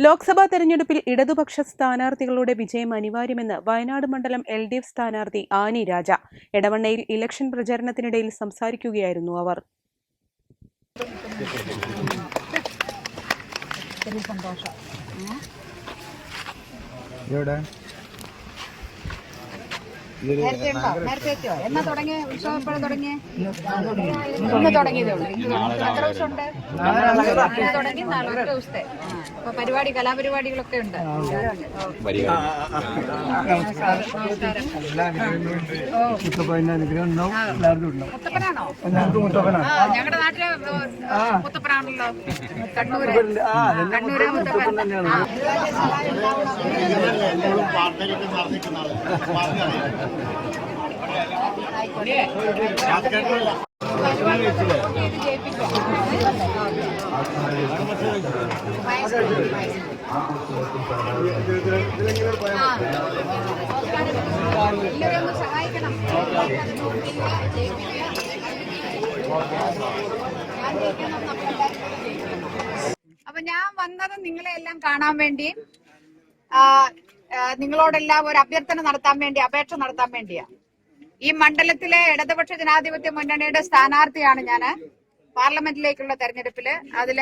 Lok Sabha തെരഞ്ഞെടുപ്പിൽ ഇടതുപക്ഷ സ്ഥാനാർത്ഥികളുടെ വിജയം അനിവാര്യമെന്ന് വയനാട് മണ്ഡലം എൽ ഡി എഫ് സ്ഥാനാർത്ഥി ആനി രാജ. എടവണ്ണയിൽ ഇലക്ഷൻ പ്രചരണത്തിനിടയിൽ സംസാരിക്കുകയായിരുന്നു അവർ. നേരത്തെ എന്നാ തുടങ്ങിയ? ഉത്സവം എപ്പോഴും തുടങ്ങിയ? ഇന്ന് തുടങ്ങിയതേ ഉള്ളൂ. എത്ര ദിവസം ഉണ്ട്? തുടങ്ങി ഒറ്റ ദിവസത്തെ. അപ്പൊ പരിപാടി കലാപരിപാടികളൊക്കെ ഉണ്ട്. മുത്തപ്പനാണോ? ഞങ്ങളുടെ നാട്ടിലെ മുത്തപ്പനാണല്ലോ. കണ്ണൂര്. കണ്ണൂര് മുത്തപ്പൻ. എല്ലാവരും ഒന്ന് അപ്പൊ ഞാൻ വന്നത് നിങ്ങളെ എല്ലാം കാണാൻ വേണ്ടി. നിങ്ങളോടെല്ലാം ഒരു അഭ്യർത്ഥന നടത്താൻ വേണ്ടി അപേക്ഷ നടത്താൻ വേണ്ടിയാ. ഈ മണ്ഡലത്തിലെ ഇടതുപക്ഷ ജനാധിപത്യ മുന്നണിയുടെ സ്ഥാനാർത്ഥിയാണ് ഞാൻ പാർലമെന്റിലേക്കുള്ള തെരഞ്ഞെടുപ്പിൽ. അതിൽ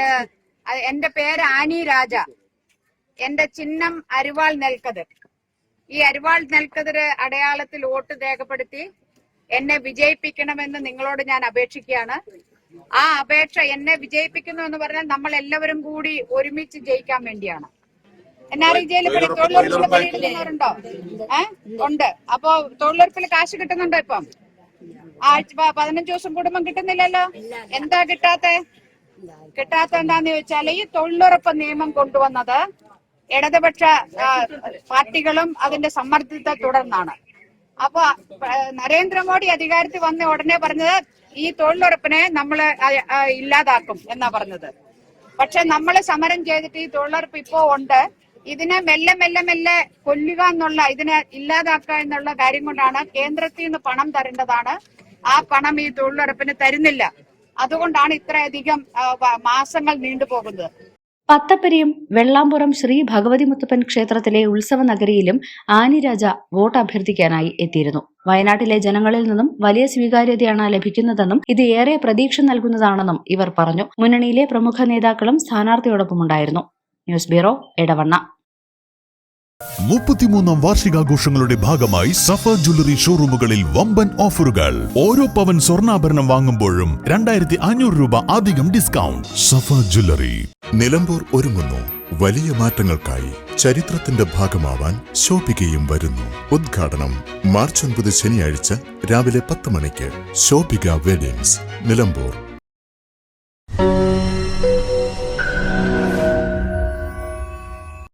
എന്റെ പേര് ആനി രാജ. എന്റെ ചിഹ്നം അരിവാൾ നെൽക്കതിർ. ഈ അരിവാൾ നെൽക്കതിർ അടയാളത്തിൽ വോട്ട് രേഖപ്പെടുത്തി എന്നെ വിജയിപ്പിക്കണമെന്ന് നിങ്ങളോട് ഞാൻ അപേക്ഷിക്കുകയാണ്. ആ അപേക്ഷ എന്നെ വിജയിപ്പിക്കുന്നു എന്ന് പറഞ്ഞാൽ നമ്മൾ എല്ലാവരും കൂടി ഒരുമിച്ച് ജയിക്കാൻ വേണ്ടിയാണ്. എൻ ആർ ഇ ജയിൽ തൊഴിലുറപ്പിൽ പണിയെടുക്കുന്നവരുണ്ടോ ഏഹ് ഉണ്ട്. അപ്പോ തൊഴിലുറപ്പിൽ കാശ് കിട്ടുന്നുണ്ടോ ഇപ്പം? ആഴ്ച പതിനഞ്ച് ദിവസം കുടുംബം കിട്ടുന്നില്ലല്ലോ? എന്താ കിട്ടാത്തെ? കിട്ടാത്ത എന്താന്ന് ചോദിച്ചാൽ ഈ തൊഴിലുറപ്പ് നിയമം കൊണ്ടുവന്നത് ഇടതുപക്ഷ പാർട്ടികളും അതിന്റെ സമ്മർദ്ദത്തെ തുടർന്നാണ്. അപ്പൊ നരേന്ദ്രമോദി അധികാരത്തിൽ വന്ന ഉടനെ പറഞ്ഞത് ഈ തൊഴിലുറപ്പിനെ നമ്മൾ ഇല്ലാതാക്കും എന്നാ പറഞ്ഞത്. പക്ഷെ നമ്മൾ സമരം ചെയ്തിട്ട് ഈ തൊഴിലുറപ്പ് ഇപ്പോ ഉണ്ട്. ഇതിനെ മെല്ലെ മെല്ലെ മെല്ലെ കൊല്ലുക എന്നുള്ള ഇതിനെ ഇല്ലാതാക്കുക എന്നുള്ള കാര്യം കൊണ്ടാണ് കേന്ദ്രത്തിൽ നിന്ന് പണം തരേണ്ടതാണ്. ആ പണം ഈ തൊഴിലുറപ്പിന് തരുന്നില്ല. അതുകൊണ്ടാണ് ഇത്രയധികം മാസങ്ങൾ നീണ്ടുപോകുന്നത് പത്തപ്പരിയും വെള്ളാമ്പുറം ശ്രീ ഭഗവതി മുത്തപ്പൻ ക്ഷേത്രത്തിലെ ഉത്സവ നഗരിയിലും ആനിരാജ വോട്ട് അഭ്യർത്ഥിക്കാനായി എത്തിയിരുന്നു. വയനാട്ടിലെ ജനങ്ങളിൽ നിന്നും വലിയ സ്വീകാര്യതയാണ് ലഭിക്കുന്നതെന്നും ഇത് ഏറെ പ്രതീക്ഷ നൽകുന്നതാണെന്നും ഇവർ പറഞ്ഞു. മുന്നണിയിലെ പ്രമുഖ നേതാക്കളും സ്ഥാനാർത്ഥിയോടൊപ്പമുണ്ടായിരുന്നു. ന്യൂസ് ബ്യൂറോ ഇടവണ്ണ മുപ്പത്തിമൂന്നാം വാർഷികാഘോഷങ്ങളുടെ ഭാഗമായി സഫ ജ്വല്ലറി ഷോറൂമുകളിൽ വമ്പൻ ഓഫറുകൾ. ഓരോ പവൻ സ്വർണാഭരണം വാങ്ങുമ്പോഴും രണ്ടായിരത്തി അഞ്ഞൂറ് രൂപ അധികം ഡിസ്കൗണ്ട്. സഫ ജ്വല്ലറി നിലമ്പൂർ ഒരുങ്ങുന്നു. വലിയ മാറ്റങ്ങൾക്കായി ചരിത്രത്തിന്റെ ഭാഗമാവാൻ ശോഭികയും വരുന്നു. ഉദ്ഘാടനം മാർച്ച് ഒൻപത് ശനിയാഴ്ച രാവിലെ പത്ത് മണിക്ക് ശോഭിക വെഡിങ്സ് നിലമ്പൂർ.